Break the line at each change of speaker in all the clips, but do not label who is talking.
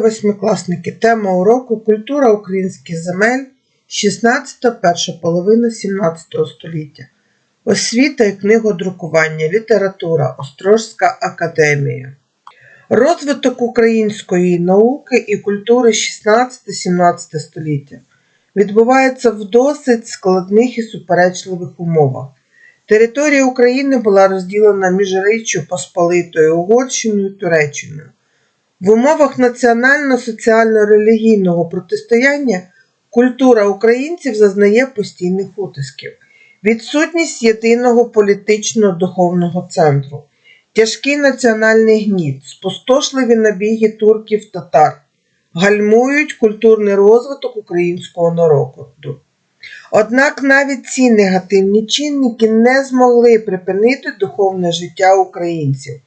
Восьмикласники. Тема уроку Культура українських земель 16 перша половина 17 століття. Освіта і книгодрукування, література, Острожська академія. Розвиток української науки і культури 16-17 століття відбувається в досить складних і суперечливих умовах. Територія України була розділена між Річчю Посполитою, Угорщиною і Туреччиною. В умовах національно-соціально-релігійного протистояння культура українців зазнає постійних утисків. Відсутність єдиного політичного духовного центру, тяжкий національний гніт, спустошливі набіги турків татар гальмують культурний розвиток українського народу. Однак навіть ці негативні чинники не змогли припинити духовне життя українців.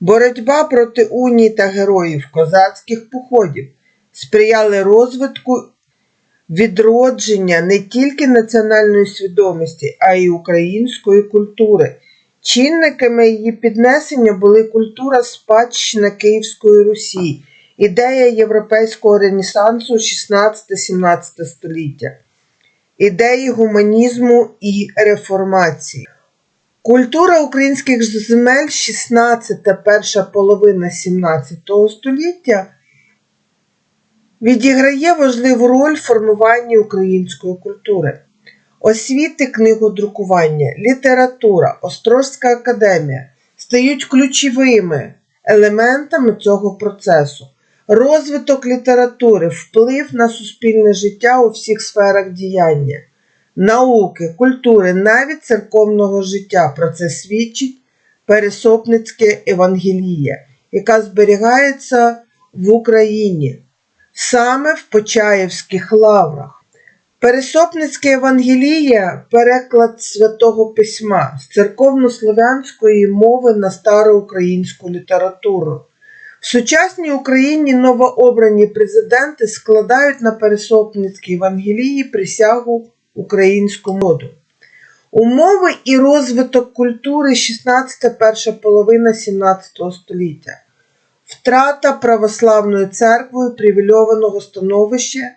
Боротьба проти уній та героїв козацьких походів сприяли розвитку відродження не тільки національної свідомості, а й української культури. Чинниками її піднесення були культура спадщина Київської Русі, ідея європейського ренесансу 16-17 століття, ідеї гуманізму і реформації. Культура українських земель 16 та перша половина 17 століття відіграє важливу роль в формуванні української культури. Освіти, книгодрукування, література, Острозька академія стають ключовими елементами цього процесу. Розвиток літератури, вплив на суспільне життя у всіх сферах діяння науки, культури, навіть церковного життя. Про це свідчить Пересопницьке Евангеліє, яка зберігається в Україні саме в Почаївських лаврах. Пересопницьке Евангеліє переклад святого письма з церковнослов'янської мови на староукраїнську літературу. В сучасній Україні новообрані президенти складають на Пересопницькій Евангелії присягу українську моду. Умови і розвиток культури 16 перша половина 17 століття. Втрата православною церквою привільованого становища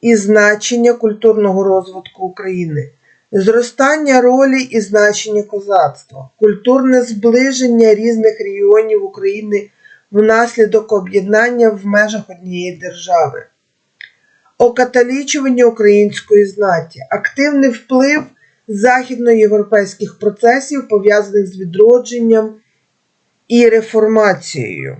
і значення культурного розвитку України, зростання ролі і значення козацтва, культурне зближення різних регіонів України внаслідок об'єднання в межах однієї держави окатолічування української знаті, активний вплив західноєвропейських процесів, пов'язаних з відродженням і реформацією.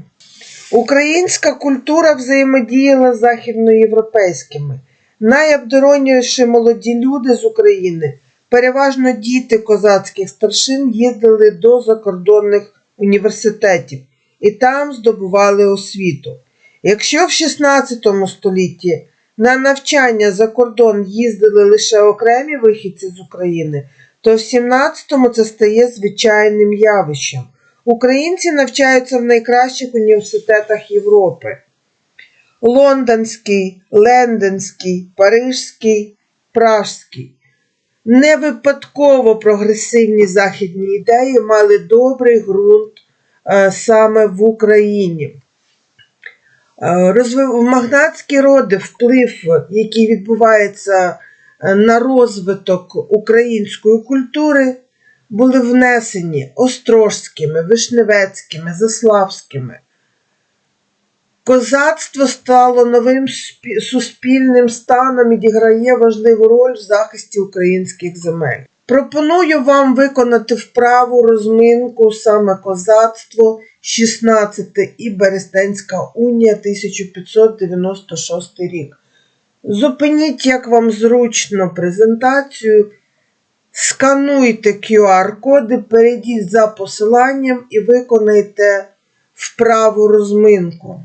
Українська культура взаємодіяла з західноєвропейськими. Найобдоронніші молоді люди з України, переважно діти козацьких старшин, їздили до закордонних університетів і там здобували освіту. Якщо в 16 столітті на навчання за кордон їздили лише окремі вихідці з України, то в 17-му це стає звичайним явищем. Українці навчаються в найкращих університетах Європи. Лондонський, Ленденський, Парижський, Пражський. Не випадково прогресивні західні ідеї мали добрий ґрунт е, саме в Україні. Е, Розвив... Магнатські роди, вплив, який відбувається е, на розвиток української культури, були внесені острожськими, вишневецькими, заславськими. Козацтво стало новим спі- суспільним станом і відіграє важливу роль в захисті українських земель. Пропоную вам виконати вправу розминку саме козацтво 16 і Берестенська унія 1596 рік. Зупиніть, як вам зручно презентацію, скануйте QR-коди, перейдіть за посиланням і виконайте вправу розминку.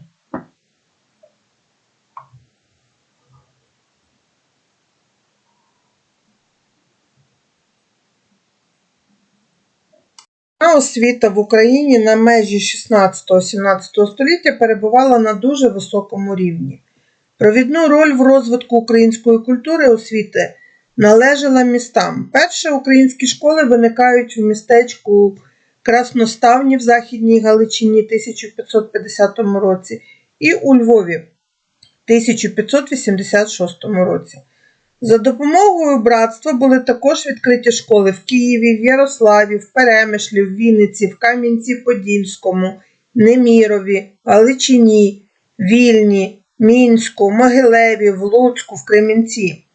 А освіта в Україні на межі 16-17 століття перебувала на дуже високому рівні. Провідну роль в розвитку української культури освіти належала містам. Перші українські школи виникають в містечку Красноставні в Західній Галичині 1550 році і у Львові в 1586 році. За допомогою братства були також відкриті школи в Києві, в Ярославі, в Перемишлі, в Вінниці, в Кам'янці-Подільському, Немірові, Галичині, Вільні, Мінську, Могилеві, в Луцьку, в Кремінці.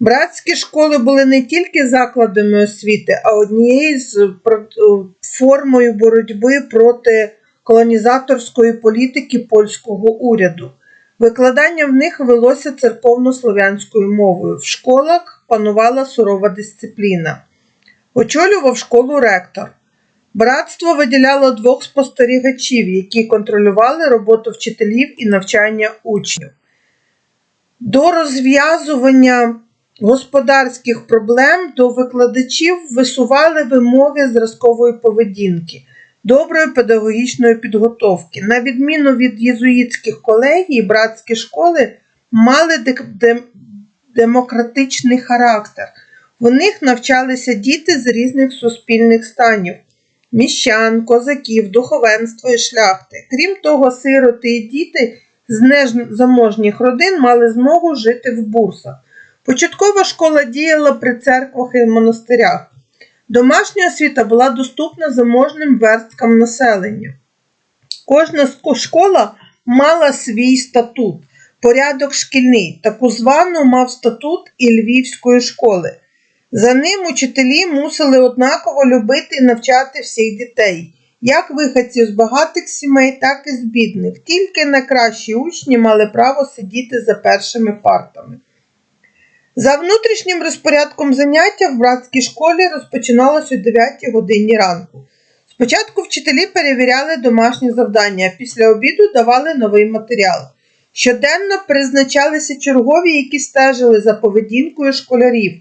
Братські школи були не тільки закладами освіти, а однією з формою боротьби проти колонізаторської політики польського уряду. Викладання в них велося церковно-слов'янською мовою. В школах панувала сурова дисципліна. Очолював школу ректор. Братство виділяло двох спостерігачів, які контролювали роботу вчителів і навчання учнів. До розв'язування господарських проблем до викладачів висували вимоги зразкової поведінки, доброї педагогічної підготовки. На відміну від єзуїтських колегій, братські школи мали демократичний характер. В них навчалися діти з різних суспільних станів міщан, козаків, духовенства і шляхти. Крім того, сироти і діти з незаможніх родин мали змогу жити в бурсах. Початкова школа діяла при церквах і монастирях. Домашня освіта була доступна заможним версткам населення. Кожна школа мала свій статут, порядок шкільний. Таку звану мав статут і Львівської школи. За ним учителі мусили однаково любити і навчати всіх дітей, як виходців з багатих сімей, так і з бідних. Тільки найкращі учні мали право сидіти за першими партами. За внутрішнім розпорядком заняття в братській школі розпочиналось о 9 годині ранку. Спочатку вчителі перевіряли домашні завдання, після обіду давали новий матеріал. Щоденно призначалися чергові, які стежили за поведінкою школярів.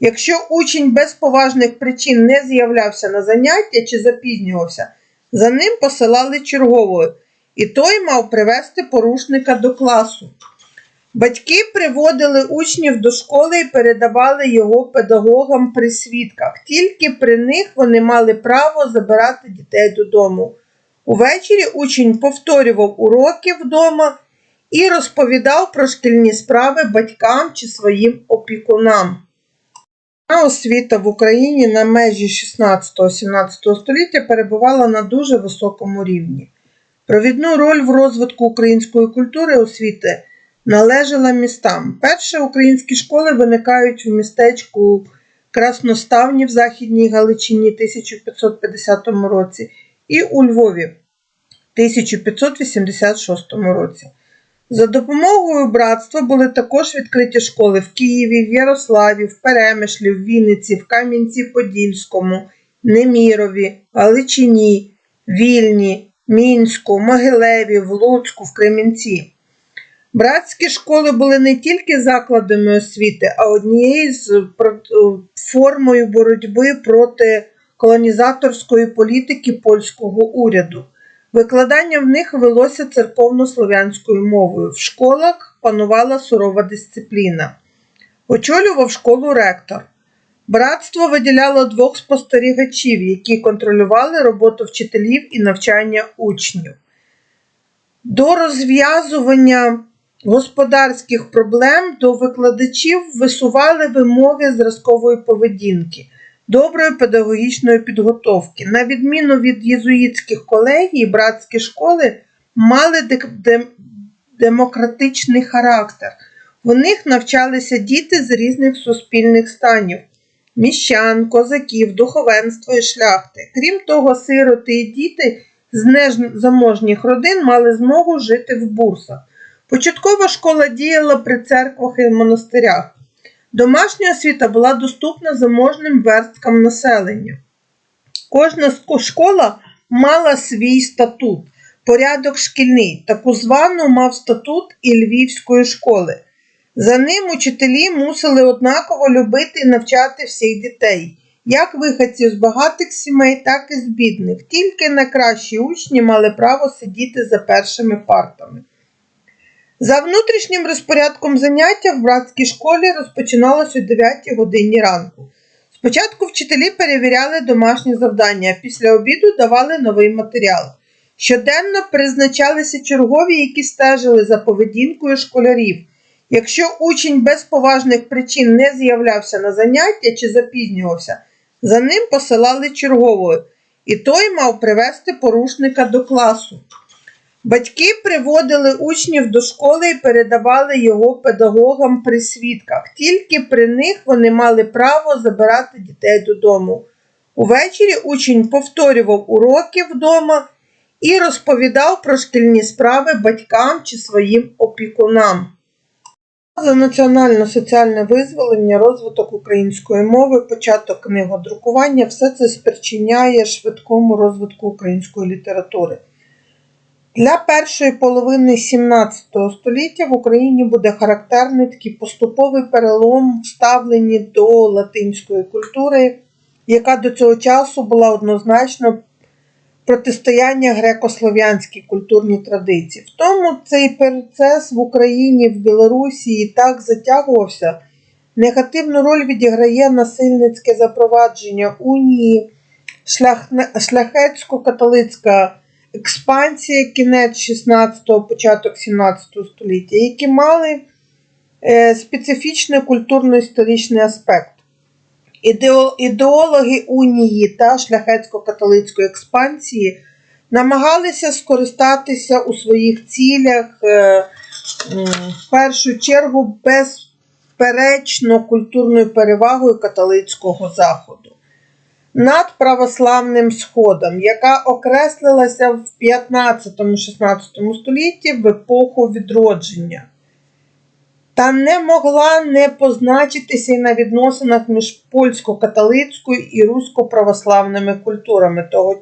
Якщо учень без поважних причин не з'являвся на заняття чи запізнювався, за ним посилали чергового, і той мав привести порушника до класу. Батьки приводили учнів до школи і передавали його педагогам при свідках. Тільки при них вони мали право забирати дітей додому. Увечері учень повторював уроки вдома і розповідав про шкільні справи батькам чи своїм опікунам. Освіта в Україні на межі 16-17 століття перебувала на дуже високому рівні. Провідну роль в розвитку української культури освіти належала містам. Перші українські школи виникають в містечку Красноставні в Західній Галичині 1550 році і у Львові в 1586 році. За допомогою братства були також відкриті школи в Києві, в Ярославі, в Перемишлі, в Вінниці, в Кам'янці-Подільському, Немірові, Галичині, Вільні, Мінську, Могилеві, в Луцьку, в Кремінці. Братські школи були не тільки закладами освіти, а однією з е, формою боротьби проти колонізаторської політики польського уряду. Викладання в них велося церковно-слов'янською мовою. В школах панувала сурова дисципліна. Очолював школу ректор. Братство виділяло двох спостерігачів, які контролювали роботу вчителів і навчання учнів. До розв'язування господарських проблем до викладачів висували вимоги зразкової поведінки, доброї педагогічної підготовки. На відміну від єзуїтських колегій, братські школи мали демократичний характер. В них навчалися діти з різних суспільних станів міщан, козаків, духовенства і шляхти. Крім того, сироти і діти з незаможніх родин мали змогу жити в бурсах. Початкова школа діяла при церквах і монастирях. Домашня освіта була доступна заможним версткам населення. Кожна школа мала свій статут, порядок шкільний. Таку звану мав статут і Львівської школи. За ним учителі мусили однаково любити і навчати всіх дітей, як виходців з багатих сімей, так і з бідних. Тільки найкращі учні мали право сидіти за першими партами. За внутрішнім розпорядком заняття в братській школі розпочиналось о 9 годині ранку. Спочатку вчителі перевіряли домашні завдання, після обіду давали новий матеріал. Щоденно призначалися чергові, які стежили за поведінкою школярів. Якщо учень без поважних причин не з'являвся на заняття чи запізнювався, за ним посилали чергового, і той мав привести порушника до класу. Батьки приводили учнів до школи і передавали його педагогам при свідках. Тільки при них вони мали право забирати дітей додому. Увечері учень повторював уроки вдома і розповідав про шкільні справи батькам чи своїм опікунам. За національно-соціальне визволення, розвиток української мови, початок книгодрукування все це спричиняє швидкому розвитку української літератури. Для першої половини 17 століття в Україні буде характерний такий поступовий перелом в ставленні до латинської культури, яка до цього часу була однозначно протистояння греко-слов'янській культурній традиції. В тому цей процес в Україні, в Білорусі і так затягувався. Негативну роль відіграє насильницьке запровадження унії, шляхетсько-католицька експансія кінець 16-го, початок 17 століття, які мали е, специфічний культурно-історичний аспект. Ідеологи унії та шляхетсько-католицької експансії намагалися скористатися у своїх цілях е, в першу чергу безперечно культурною перевагою католицького заходу над православним сходом, яка окреслилася в 15-16 столітті в епоху відродження, та не могла не позначитися і на відносинах між польсько-католицькою і русько-православними культурами того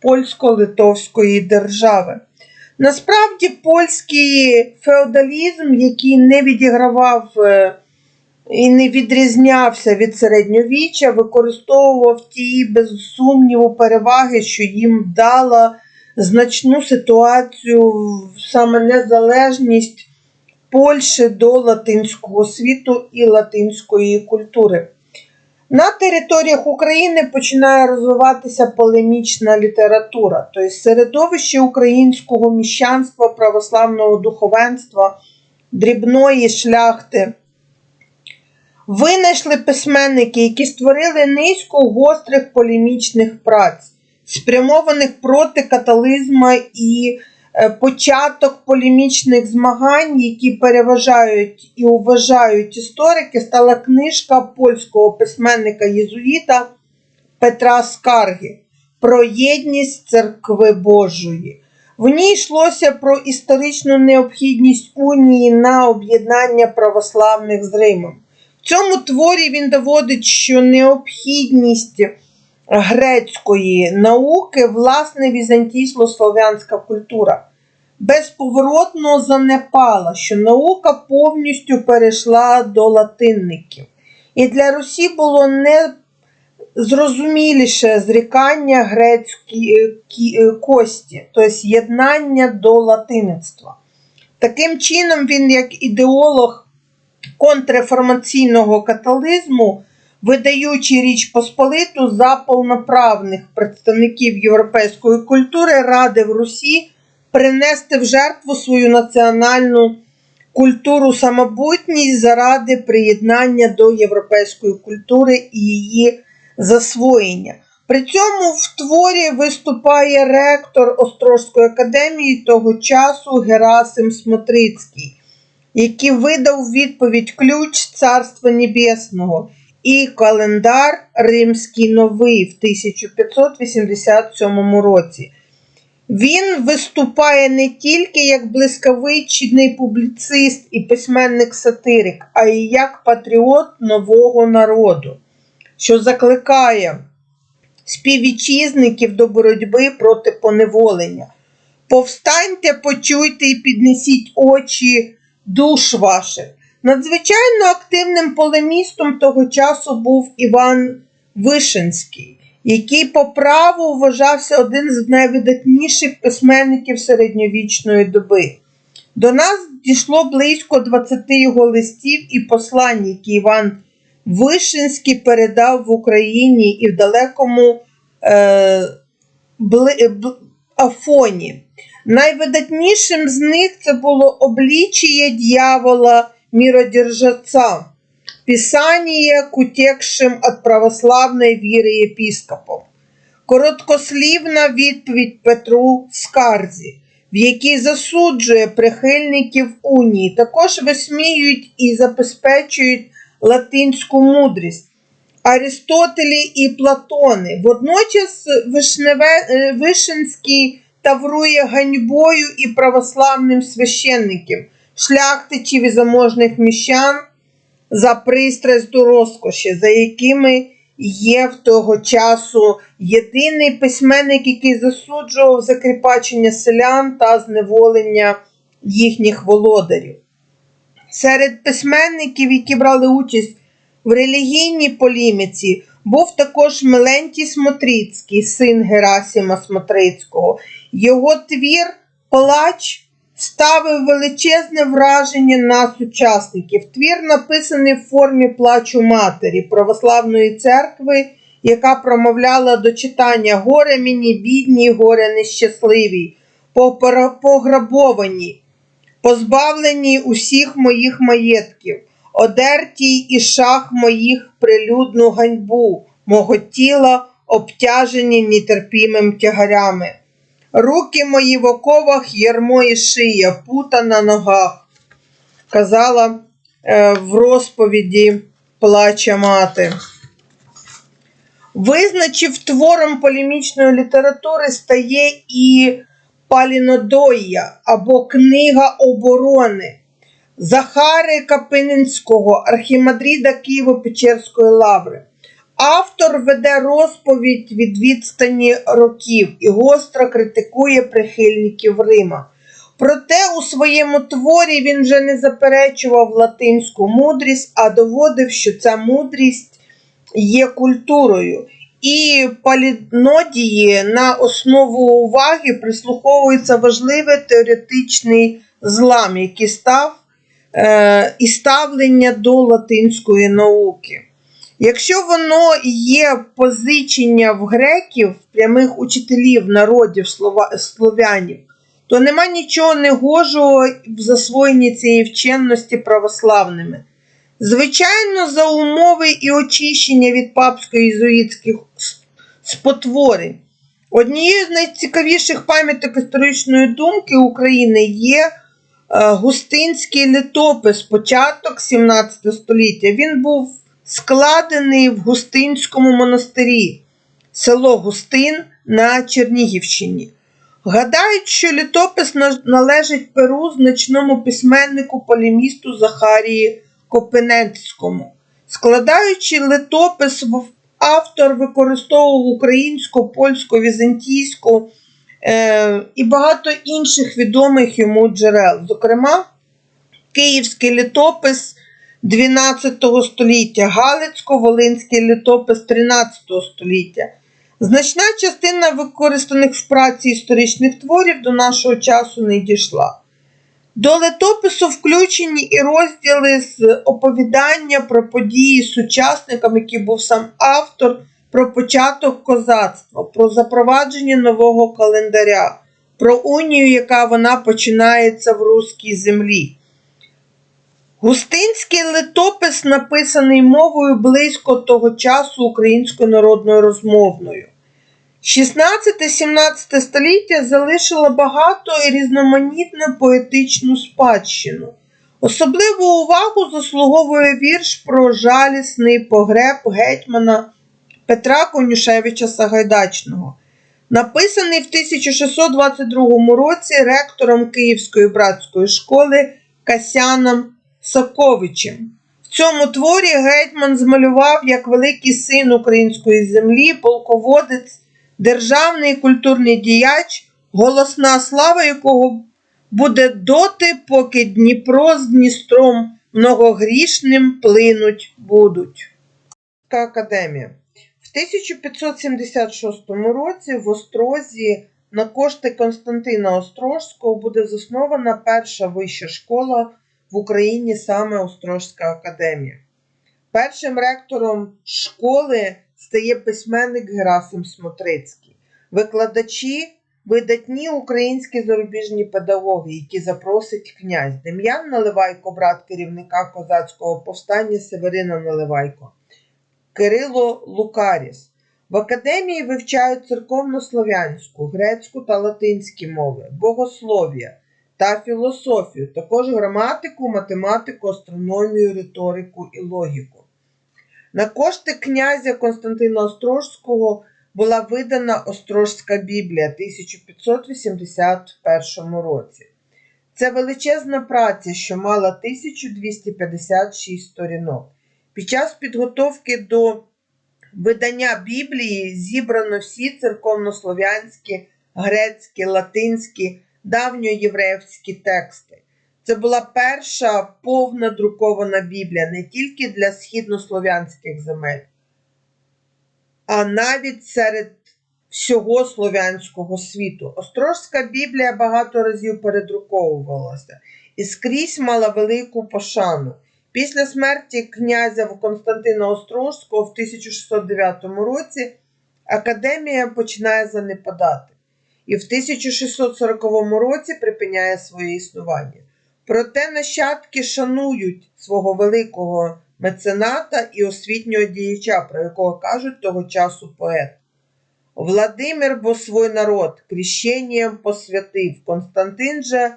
польсько-литовської держави. Насправді, польський феодалізм, який не відігравав е, і не відрізнявся від середньовіччя, використовував ті, без сумніву, переваги, що їм дала значну ситуацію, саме незалежність Польщі до латинського світу і латинської культури. На територіях України починає розвиватися полемічна література, тобто середовище українського міщанства, православного духовенства, дрібної шляхти. Винайшли письменники, які створили низку гострих полемічних праць, спрямованих проти катализму і е, початок полемічних змагань, які переважають і вважають історики, стала книжка польського письменника єзуїта Петра Скарги про єдність церкви Божої. В ній йшлося про історичну необхідність унії на об'єднання православних з Римом. Цьому творі він доводить, що необхідність грецької науки власне візантійсько-слов'янська культура безповоротно занепала, що наука повністю перейшла до латинників. І для Русі було не зрозуміліше зрікання грецької кості, тобто єднання до латиництва. Таким чином, він, як ідеолог контрреформаційного католизму, видаючи Річ Посполиту за повноправних представників європейської культури, радив Русі принести в жертву свою національну культуру самобутність заради приєднання до європейської культури і її засвоєння. При цьому в творі виступає ректор Острозької академії того часу Герасим Смотрицький, який видав відповідь Ключ Царства Небесного і календар Римський Новий в 1587 році. Він виступає не тільки як блискавичний публіцист і письменник-сатирик, а й як патріот нового народу, що закликає співвітчизників до боротьби проти поневолення. Повстаньте, почуйте і піднесіть очі душ ваших. Надзвичайно активним полемістом того часу був Іван Вишинський, який по праву вважався один з найвидатніших письменників середньовічної доби. До нас дійшло близько 20 його листів і послань, які Іван Вишинський передав в Україні і в далекому е, бли, бл- Афоні. Найвидатнішим з них це було обличие дьявола миродержаца, писание к утекшим от православної віри єпіскопом. Короткослівна відповідь Петру Скарзі, в якій засуджує прихильників унії, також висміюють і забезпечують латинську мудрість. Арістотелі і Платони. Водночас Вишневе, е, Вишинський таврує ганьбою і православним священників, шляхтичів і заможних міщан за пристрасть до розкоші, за якими є в того часу єдиний письменник, який засуджував закріпачення селян та зневолення їхніх володарів. Серед письменників, які брали участь в релігійній поліміці, був також Мелентій Смотрицький, син Герасима Смотрицького. Його твір Плач ставив величезне враження на сучасників. Твір написаний в формі плачу матері православної церкви, яка промовляла до читання горе мені, бідні, горе нещасливі, пограбовані, позбавлені усіх моїх маєтків, одертій і шах моїх прилюдну ганьбу, мого тіла обтяжені нетерпімим тягарями. Руки мої в оковах, ярмо і шия, пута на ногах, казала е, в розповіді плача мати. Визначив твором полемічної літератури стає і Палінодоя або Книга оборони Захари Капининського, архімандрида Києво-Печерської лаври. Автор веде розповідь від відстані років і гостро критикує прихильників Рима. Проте у своєму творі він вже не заперечував латинську мудрість, а доводив, що ця мудрість є культурою. І палінодії на основу уваги прислуховується важливий теоретичний злам, який став і ставлення до латинської науки. Якщо воно є позичення в греків, прямих учителів народів слов'янів, то нема нічого негожого в засвоєнні цієї вченості православними. Звичайно, за умови і очищення від папсько-єзуїтських спотворень. Однією з найцікавіших пам'яток історичної думки України є е, Густинський літопис, початок 17 століття. Він був складений в Густинському монастирі, село Густин на Чернігівщині. Гадають, що літопис належить перу значному письменнику полімісту Захарії Копенецькому. Складаючи литопис, в- автор використовував українську, польську, візантійську е, і багато інших відомих йому джерел. Зокрема, Київський літопис 12 століття, Галицько-Волинський літопис 13 століття. Значна частина використаних в праці історичних творів до нашого часу не дійшла. До летопису включені і розділи з оповідання про події з сучасником, який був сам автор, про початок козацтва, про запровадження нового календаря, про унію, яка вона починається в руській землі. Густинський летопис написаний мовою близько того часу українською народною розмовною. 16-17 століття залишило багато і різноманітну поетичну спадщину. Особливу увагу заслуговує вірш про жалісний погреб гетьмана Петра Конюшевича Сагайдачного, написаний в 1622 році ректором Київської братської школи Касяном Соковичем. В цьому творі гетьман змалював як великий син української землі, полководець, державний культурний діяч, голосна слава якого буде доти, поки Дніпро з Дністром многогрішним плинуть будуть. Академія. В 1576 році в Острозі на кошти Константина Острожського буде заснована перша вища школа в Україні саме Острожська академія. Першим ректором школи стає письменник Герасим Смотрицький. Викладачі Видатні українські зарубіжні педагоги, які запросить князь Дем'ян Наливайко, брат керівника козацького повстання Северина Наливайко, Кирило Лукаріс. В академії вивчають церковнослов'янську, грецьку та латинські мови, богослов'я та філософію, також граматику, математику, астрономію, риторику і логіку. На кошти князя Константина Острожського була видана Острожська Біблія 1581 році. Це величезна праця, що мала 1256 сторінок. Під час підготовки до видання Біблії зібрано всі церковнослов'янські, грецькі, латинські, давньоєврейські тексти. Це була перша повна друкована Біблія не тільки для східнослов'янських земель, а навіть серед всього слов'янського світу. Острожська Біблія багато разів передруковувалася і скрізь мала велику пошану. Після смерті князя Константина Острозького в 1609 році академія починає занепадати і в 1640 році припиняє своє існування. Проте нащадки шанують свого великого мецената і освітнього діяча, про якого кажуть того часу поет. Владимир бо свой народ крещенням посвятив, Константин же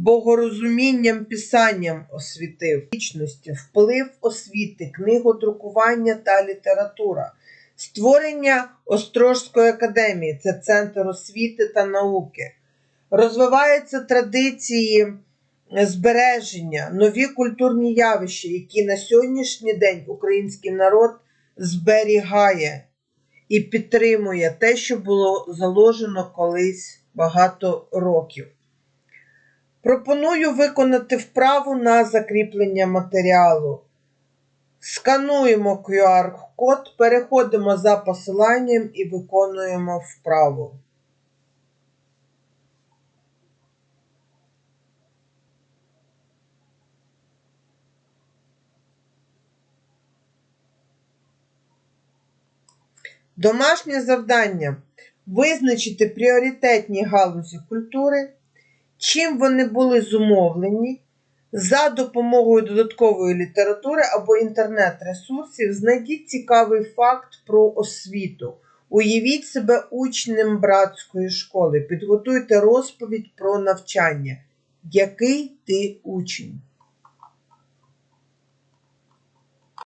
богорозумінням писанням освітив вічності, вплив освіти, книгодрукування та література, створення Острожської академії це центр освіти та науки. Розвиваються традиції збереження, нові культурні явища, які на сьогоднішній день український народ зберігає і підтримує те, що було заложено колись багато років. Пропоную виконати вправу на закріплення матеріалу. Скануємо QR-код, переходимо за посиланням і виконуємо вправу. Домашнє завдання визначити пріоритетні галузі культури, чим вони були зумовлені, за допомогою додаткової літератури або інтернет-ресурсів знайдіть цікавий факт про освіту. Уявіть себе учнем братської школи, підготуйте розповідь про навчання. Який ти учень?